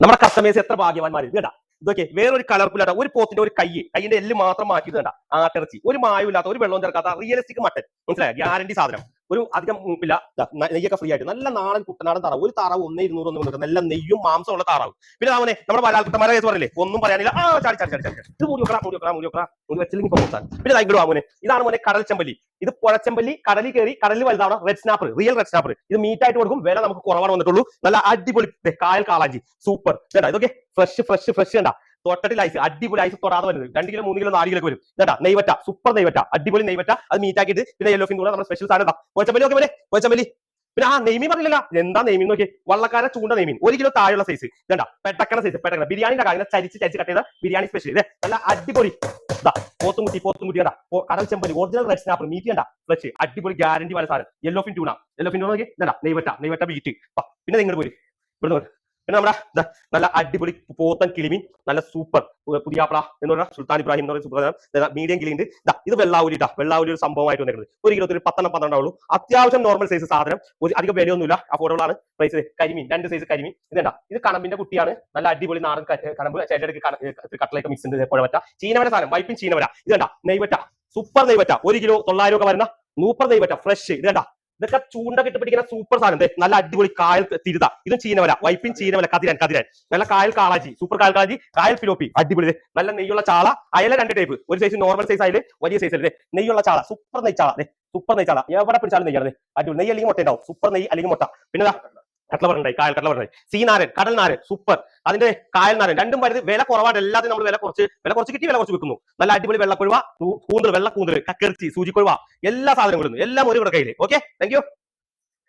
നമ്മുടെ കസ്റ്റമേഴ്സ് എത്ര ഭാഗ്യവാന്മാരും? കേട്ടാ ഇതൊക്കെ വേറൊരു കളർഫുള്ളാത്ത ഒരു പോത്തിന്റെ ഒരു കൈ കൈയിന്റെ എല്ല് മാത്രം മാറ്റി കണ്ട. ആട്ടിറച്ചി ഒരു മായമില്ലാത്ത ഒരു വെള്ളവും ചേർക്കാത്ത റിയലിസ്റ്റിക് മട്ടൻ മനസ്സിലായ? ഗ്യാരണ്ടി സാധനം. ഒരു അധികം മൂപ്പില്ല നെയ്യൊക്കെ ഫ്രീ ആയിട്ട്. നല്ല നാടൻ കുട്ടനാടൻ താറാവ്. ഒരു താറാവ് ഒന്നേ ഇരുന്നൂറ് ഒന്നും കൊടുക്കുന്നത് നല്ല നെയ്യും മാംസമുള്ള താറാവ്. പിന്നെ അവനെ നമ്മുടെ വലാൽക്കുട്ടന്മാരെ കേസ് പറയില്ലേ? ഒന്നും പറയാനില്ല. ആ ചാടി ചാടി ചാടി ഇത് മൂടി വെക്കടാ മൂടി വെക്കടാ മൂടി വെച്ചില്ലെങ്കിൽ പോകാൻ പിന്നെ ദാ അവനെ ഇതാണ് മോനെ കടൽ ചെമ്പല്ലി. ഇത് പുഴച്ചെമ്പല്ലി കടലിൽ കയറി കടലിൽ വലുതാണ് red snapper real red snapper ഇത് മീറ്റ് ആയിട്ട് കൊടുക്കും. വില നമുക്ക് കുറവാണ് വന്നിട്ടുള്ളൂ. നല്ല അടിപൊളി. കായൽ കാളാഞ്ചി. സൂപ്പർ. ഇതൊക്കെ ഫ്രഷ് ഫ്രഷ് ഫ്രഷ് കണ്ടാ. തൊട്ടത്തിൽ ഐസ് അടിപൊളി ഐസ് തൊടാതെ വരുന്നത് രണ്ട് കിലോ മൂന്ന് കിലോ നാല് കിലോ വരും. കേട്ടാ നെയ്വറ്റ സൂപ്പർ നെയ്വറ്റ അടിപൊളി നെയ്വറ്റ. അത് മീറ്റ് ആക്കിയിട്ട് പിന്നെ യെല്ലോ ഫിൻ കൂടെ നമ്മുടെ സ്പെഷ്യൽ സാധനം കൊച്ചമ്പലി ഒക്കെ പോലെ കൊച്ചമ്പലി പിന്നെ ആ നെയ്മീൻ പറഞ്ഞില്ല എന്താ നെയ്മീൻ നോക്കി വള്ളക്കാര ചൂണ്ട നെയ്മീൻ. ഒരു കിലോ താഴെയുള്ള സൈസ് ഇതണ്ട പെട്ടക്കണ സൈസ് പെട്ടക്കണ. ബിരിയാണിന്റെ കാര്യം ചരിച്ച് ചരിച്ച് കട്ട് ചെയ്ത ബിരിയാണി സ്പെഷ്യൽ നല്ല അടിപൊളി. ഇതാ പോത്തുമുട്ടി പോത്തുമുട്ടി കണ്ടാ കടൽ ചെമ്പലി ഒറിജിനൽ റെഡ് സ്നാപ്പർ മീറ്റ് കണ്ട? ഫ്രഷ് അടിപൊളി ഗ്യാരണ്ടി വരെ സാധനം. Yellow fin tuna yellow fin നോക്കി ഇതണ്ട നെയ്വറ്റ നെയ്വറ്റ ബീറ്റ് പിന്നെ നിങ്ങൾ പോയി ഇവിടെ നോക്ക്. പിന്നെ നമ്മുടെ നല്ല അടിപൊളി പോത്തൻ കിളിമീൻ നല്ല സൂപ്പർ പുതിയാപ്ല എന്ന് പറഞ്ഞാൽ സുൽത്താൻ ഇബ്രാഹിം എന്ന് പറയുന്ന സൂപ്പർ മീഡിയം കിളിയുണ്ട്. ഇത് വെള്ളാവൂലി ഇതാ വെള്ളാവൂലി ഒരു സംഭവമായിട്ട് വന്നിട്ടുണ്ട് ഒരു കിലോ ഒരു പത്തെണ്ണം പന്ത്രണ്ടാവുള്ളൂ അത്യാവശ്യം നോർമൽ സൈസ് സാധനം. ഒരു അധികം വിലയൊന്നുമില്ല. അഫോർഡബിൾ ആണ്. പ്രൈസ് കരിമീൻ രണ്ട് സൈസ് കരിമീൻ. ഇതേണ്ട ഇത് കണമ്പിന്റെ കുട്ടിയാണ്. നല്ല അടിപൊളി നാടൻ കണമ്പ് ചേട്ടടുക്ക് കട്ടലേക്ക് മിക്സ് ഉണ്ട്. പുഴവറ്റ ചീനവര സാധനം. വൈപ്പിൻ ചീനവര. ഇതേണ്ട നെയ്വറ്റ. സൂപ്പർ നെയ്വറ്റ. ഒരു കിലോ തൊള്ളായിരം ഒക്കെ വരുന്ന നൂപ്പർ നെയ്വറ്റ. ഫ്രഷ് ഇതേണ്ട ഇതൊക്കെ ചൂണ്ട കിട്ടപ്പിടിക്കുന്ന സൂപ്പർ സാധനം. നല്ല അടിപൊളി കായൽ തിരുത. ഇത് ചീനവല വൈപ്പിൻ ചീനവല കതിരൻ കതിരൻ. നല്ല കായൽ കാളാജി. സൂപ്പർ കായൽ കാളാജി. കായൽ ഫിലോപ്പി. അടിപൊളി. നല്ല നെയ്യുള്ള ചാള. അയല രണ്ട് ടൈപ്പ് ഒരു സൈസ് നോർമൽ സൈസ് ആയാലും വലിയ സൈസ് അല്ലേ? നെയ്യുള്ള ചാള. സൂപ്പർ നെയ് ചാള ദേ, സൂപ്പർ നെയ്ച്ചാള. ചാള എവിടെ പിടിച്ചാലും നെയ്യാണ്. അടിപൊളി. നെയ്യ് അല്ലെങ്കിൽ മുട്ട ഉണ്ടാവും. സൂപ്പർ നെയ്യ് അല്ലെങ്കിൽ മുട്ട. പിന്നെ ദാ, കട്ടളവറുണ്ടായി കായൽ കട്ടളവറുണ്ടായി സീനാരൻ കടൽ നാരൻ സൂപ്പർ അതിന്റെ കായൽ നാരൻ രണ്ടും വരുന്നത് വില കുറവാണ്. എല്ലാത്തിനും നമ്മൾ വില കുറച്ച് വില കുറച്ച് കിട്ടി വില കുറച്ച് വിൽക്കുന്നു. നല്ല അടിപൊളി വെള്ളക്കൊഴുവ കൂന്തൽ വെള്ളക്കൂന്തൽ കക്കറിച്ചി സൂചിക്കൊഴുവ എല്ലാ സാധനങ്ങളും എല്ലാം ഒരു കയ്യിൽ ഓക്കെ താങ്ക്